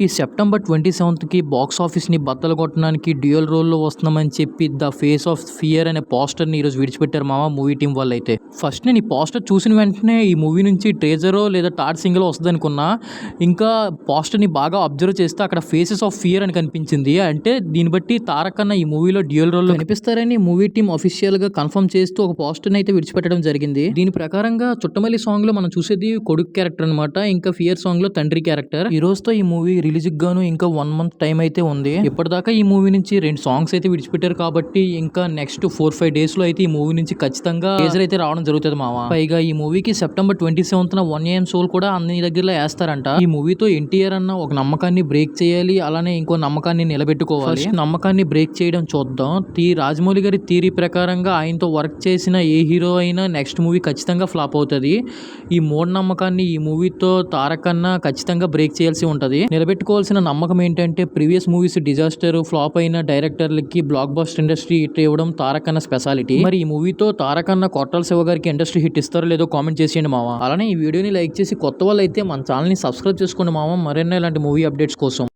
ఈ September twenty సెవెంత్కి box ఆఫీస్ని బద్దలు కొట్టడానికి డ్యూయల్ రోల్లో వస్తున్నామని చెప్పి ద ఫేస్ ఆఫ్ ఫియర్ అనే పోస్టర్ని ఈరోజు విడిచిపెట్టారు మామ మూవీ టీం వాళ్ళు అయితే ఫస్ట్ నేను ఈ పోస్టర్ చూసిన వెంటనే ఈ మూవీ నుంచి ట్రేజరో లేదా టార్ట్ సింగిల్ వస్తుంది అనుకున్నా ఇంకా పోస్టర్ని బాగా అబ్జర్వ్ చేస్తే అక్కడ ఫేసెస్ ఆఫ్ ఫియర్ అని కనిపించింది. అంటే దీన్ని బట్టి తారక్ అన్న ఈ మూవీలో డ్యూయల్ రోల్లో కనిపిస్తారని మూవీ టీం అఫీషియల్గా కన్ఫర్మ్ చేస్తూ ఒక పోస్టర్ని అయితే విడిచిపెట్టడం జరిగింది. దీని ప్రకారంగా చుట్టమల్లి సాంగ్లో మనం చూసేది కొడుకు క్యారెక్టర్ అనమాట ఇంకా ఫియర్ సాంగ్లో తండ్రి క్యారెక్టర్ ఈ రోజుతో ఈ మూవీ రిలీజ్కి గాను ఇంకా వన్ మంత్ టైం అయితే ఉంది. ఇప్పటిదాకా ఈ మూవీ నుంచి రెండు సాంగ్స్ అయితే విడిచిపెట్టారు కాబట్టి ఇంకా నెక్స్ట్ ఫోర్ ఫైవ్ డేస్లో అయితే ఈ మూవీ నుంచి ఖచ్చితంగా టీజర్ అయితే రావడం జరుగుతుంది మామ పైగా ఈ మూవీకి September twenty seventh one AM soul కూడా అన్ని దగ్గరలో వేస్తారంట. ఈ మూవీతో ఎన్టీఆర్ అన్న ఒక నమ్మకాన్ని బ్రేక్ చేయాలి అలానే ఇంకో నమ్మకాన్ని నిలబెట్టుకోవాలి. నమ్మకాన్ని బ్రేక్ చేయడం చూద్దాం. తీ రాజమౌళి గారి థీరీ ప్రకారంగా ఆయనతో వర్క్ చేసిన ఏ హీరో అయినా నెక్స్ట్ మూవీ ఖచ్చితంగా ఫ్లాప్ అవుతుంది. ఈ మూఢనమ్మకాన్ని ఈ మూవీతో తారక్ ఖచ్చితంగా బ్రేక్ చేయాల్సి ఉంటుంది. పెట్టుకోవాల్సిన నమ్మకం ఏంటంటే ప్రీవియస్ మూవీస్ డిజాస్టర్ ఫ్లాప్ అయిన డైరెక్టర్లకి బ్లాక్ బాస్టర్ ఇండస్ట్రీ హిట్ ఇవ్వడం తారక్ అన్న స్పెషాలిటీ మరి ఈ మూవీతో తారక్ అన్న కొట్టాల శివ గారికి ఇండస్ట్రీ హిట్ ఇస్తారో లేదో కామెంట్ చేసేయండి మామ అలానే ఈ వీడియోని లైక్ చేసి కొత్త వాళ్ళు అయితే మన ఛానల్ని సబ్స్క్రైబ్ చేసుకోండి మామ మరెన్నో ఇలాంటి మూవీ అప్డేట్స్ కోసం.